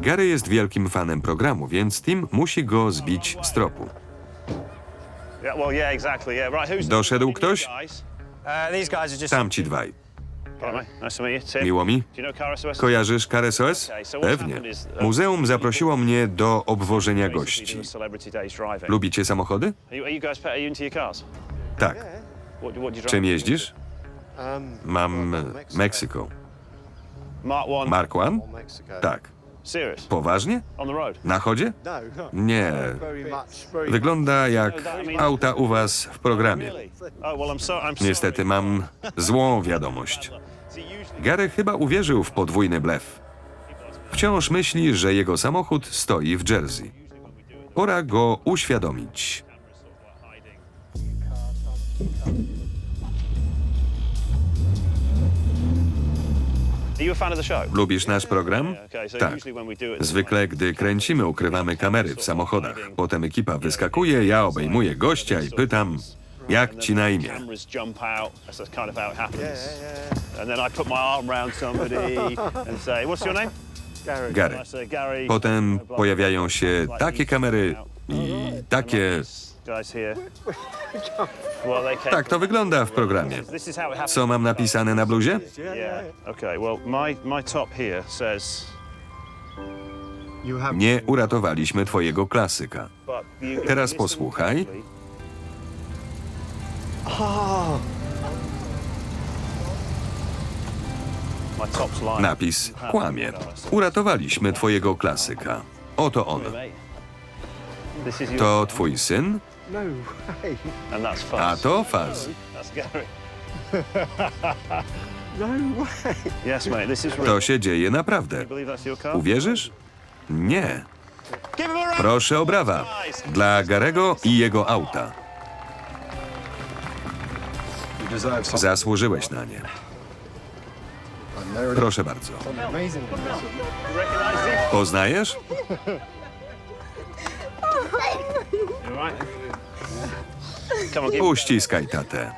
Gary jest wielkim fanem programu, więc Tim musi go zbić z tropu. Doszedł ktoś? Uh. Tamci dwaj. Miło mi. Kojarzysz KRSOS? Pewnie. Muzeum zaprosiło mnie do obwożenia gości. Lubicie samochody? Tak. Czym jeździsz? Um, Mam Meksyko. Mark one. Tak. Poważnie? Na chodzie? No. Nie. Wygląda jak auta u was w programie. Oh. Niestety mam złą wiadomość. Gary chyba uwierzył w podwójny blef. Wciąż myśli, że jego samochód stoi w Jersey. Pora go uświadomić. Lubisz nasz program? Tak. Zwykle, gdy kręcimy, ukrywamy kamery w samochodach. Potem ekipa wyskakuje, ja obejmuję gościa i pytam, jak ci na imię? Gary. Potem pojawiają się takie kamery i takie... Guys here. Well, they came Tak to wygląda w programie. This is how it happens. Co mam napisane na bluzie? Yeah. Okay. Well, my my top here says. Nie uratowaliśmy twojego klasyka. But you Teraz posłuchaj. Ah, My top's line. Napis kłamie. Uratowaliśmy twojego klasyka. Oto on. Mate. This is your To twój syn, no a to Faz. That's Gary. No way. Yes, mate. This is real. To się dzieje naprawdę. Believe that's your car? Uwierzysz? Nie. Give him a round. Proszę o brawa. Dla Garego i jego auta. Zasłużyłeś na nie. Proszę bardzo. Poznajesz? Uściskaj tatę.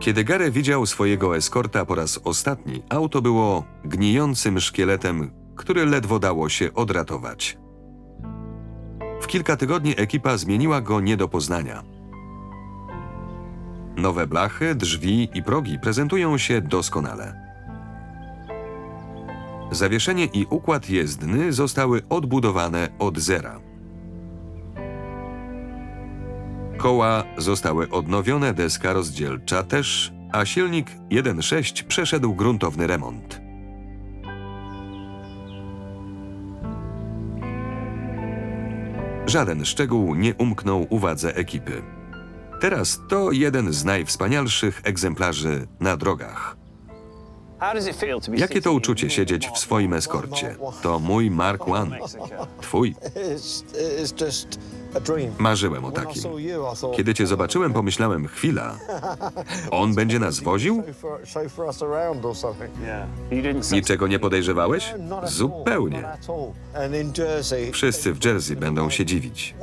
Kiedy Gary widział swojego eskorta po raz ostatni, auto było gnijącym szkieletem, który ledwo dało się odratować. W kilka tygodni ekipa zmieniła go nie do poznania. Nowe blachy, drzwi i progi prezentują się doskonale. Zawieszenie i układ jezdny zostały odbudowane od zera. Koła zostały odnowione, deska rozdzielcza też, a silnik 1.6 przeszedł gruntowny remont. Żaden szczegół nie umknął uwadze ekipy. Teraz to jeden z najwspanialszych egzemplarzy na drogach. Jakie to uczucie siedzieć w swoim eskorcie? To mój Mark One. Twój. Marzyłem o takim. Kiedy cię zobaczyłem, pomyślałem, chwila, on będzie nas woził? Niczego nie podejrzewałeś? No, Zupełnie. Wszyscy w Jersey będą się dziwić.